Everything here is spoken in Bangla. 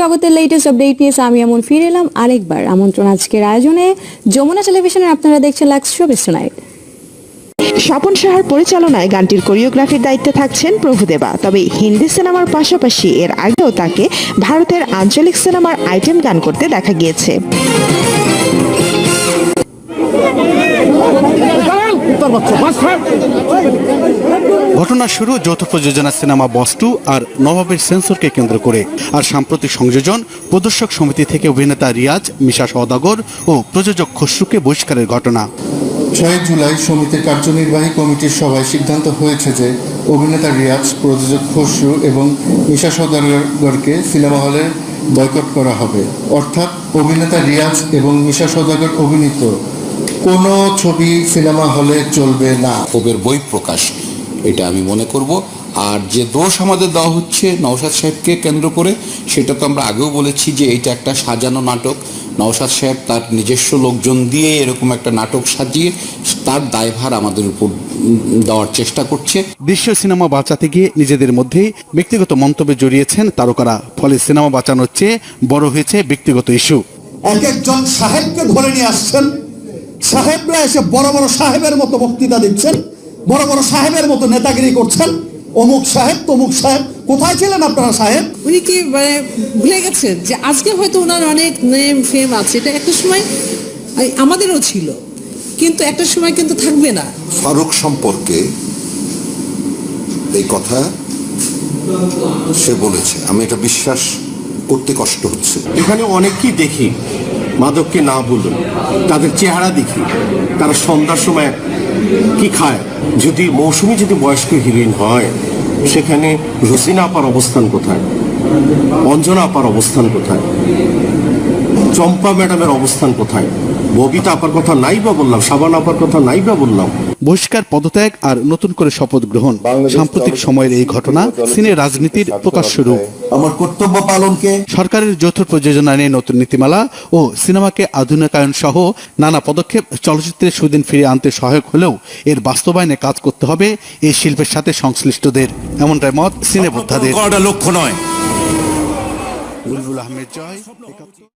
জগতের লেটেস্ট আপডেট নিয়ে আমি এমন ফিরে এলাম আরেকবার। আমন্ত্রণ আজকের আয়োজনে যমুনা টেলিভিশনের আপনারা দেখছেন লাক্স শোবিস স্বপন সাহার পরিচালনায় গানটির কোরিওগ্রাফির দায়িত্বে থাকছেন প্রভুদেবা তবে হিন্দি সিনেমার পাশাপাশি এর আগেও তাকে ভারতের আঞ্চলিক সিনেমার আইটেম গান করতে দেখা গিয়েছে। ঘটনা শুরু যৌথ প্রযোজনা সিনেমা বস্টু আর নবাবের সেন্সরকে কেন্দ্র করে। আর সাম্প্রতিক সংযোজন প্রদর্শক সমিতি থেকে অভিনেতা রিয়াজ মিশা সওদাগর ও প্রযোজক খসরুকে বহিষ্কারের ঘটনা। ছয় জুলাই সমিতির কার্যনির্বাহী কমিটির সভায় সিদ্ধান্ত হয়েছে যে অভিনেতা রিয়াজ প্রযোজক খসরু এবং মিশা সদাগরকে সিনেমা হলে বয়কট করা হবে। অর্থাৎ অভিনেতা রিয়াজ এবং মিশা সদাগর অভিনীত কোনো ছবি সিনেমা হলে চলবে না। ওদের বই প্রকাশ এটা আমি মনে করব। আর যে দোষ আমাদের দেওয়া হচ্ছে নওশাদ সাহেবকে কেন্দ্র করে সেটা তো আমরা আগেও বলেছি যে এটা একটা সাজানো নাটক। নওশাদ সাহেব তার নিজস্ব লোকজন দিয়ে এরকম একটা নাটক সাজিয়ে তার দায়ভার আমাদের উপর দেওয়ার চেষ্টা করছে। দৃশ্য সিনেমা বাঁচাতে গিয়ে নিজেদের মধ্যেই ব্যক্তিগত মন্তব্যে জড়িয়েছেন তারকারা। ফলে সিনেমা বাঁচানোর চেয়ে বড় হয়েছে ব্যক্তিগত ইস্যু। এক একজন সাহেবকে ধরে নিয়ে আসছেন। সাহেবরা এসে বড় বড় সাহেবের মতো বক্তৃতা দিচ্ছেন। বড় বড় সাহেবের মতো নেতাগিরি করছেন। অমুক সাহেব তমুক সাহেব। কোথায় ছিলেন আপনারা সাহেব? উনি কি মানে ভুলে গেছেন যে আজকে হয়তো ওনার অনেক নেম ফেম আছে। এটা একটা সময় আমাদেরও ছিল। কিন্তু একটা সময় কিন্তু থাকবে না। ফারুক সম্পর্কে এই কথা সে বলেছে। আমি এটা বিশ্বাস করতে কষ্ট হচ্ছে। এখানে অনেককেই দেখি। মাদককে না বলুন, তাদের চেহারা দেখি, তারা সন্ধ্যার সময় কি খায়? যদি মৌসুমি যদি বয়স্ক হিরোইন হয়, সেখানে রসিনা আপার অবস্থান কোথায়? অঞ্জনা আপার অবস্থান কোথায়? চম্পা ম্যাডামের অবস্থান কোথায়? ববিতা আপার কথা নাই বা বললাম সাবান আপার কথা নাই বা বললাম। বহিষ্কার পদত্যাগ আর নতুন করে শপথ গ্রহণ সাম্প্রতিক সময়ের এই ঘটনা সিনে রাজনীতির প্রকাশ্য রূপ। আমার কর্তব্য পালনকে সরকারের যৌথ প্রযোজনা নিয়ে নতুন নীতিমালা ও সিনেমাকে আধুনিকায়ন সহ নানা পদক্ষেপ চলচ্চিত্রের সুদিন ফিরিয়ে আনতে সহায়ক হলেও এর বাস্তবায়নে কাজ করতে হবে এই শিল্পের সাথে সংশ্লিষ্টদের। এমনটাই মত সিনে বোদ্ধাদের লক্ষ্য নয়। বুলবুল আহমেদ জয়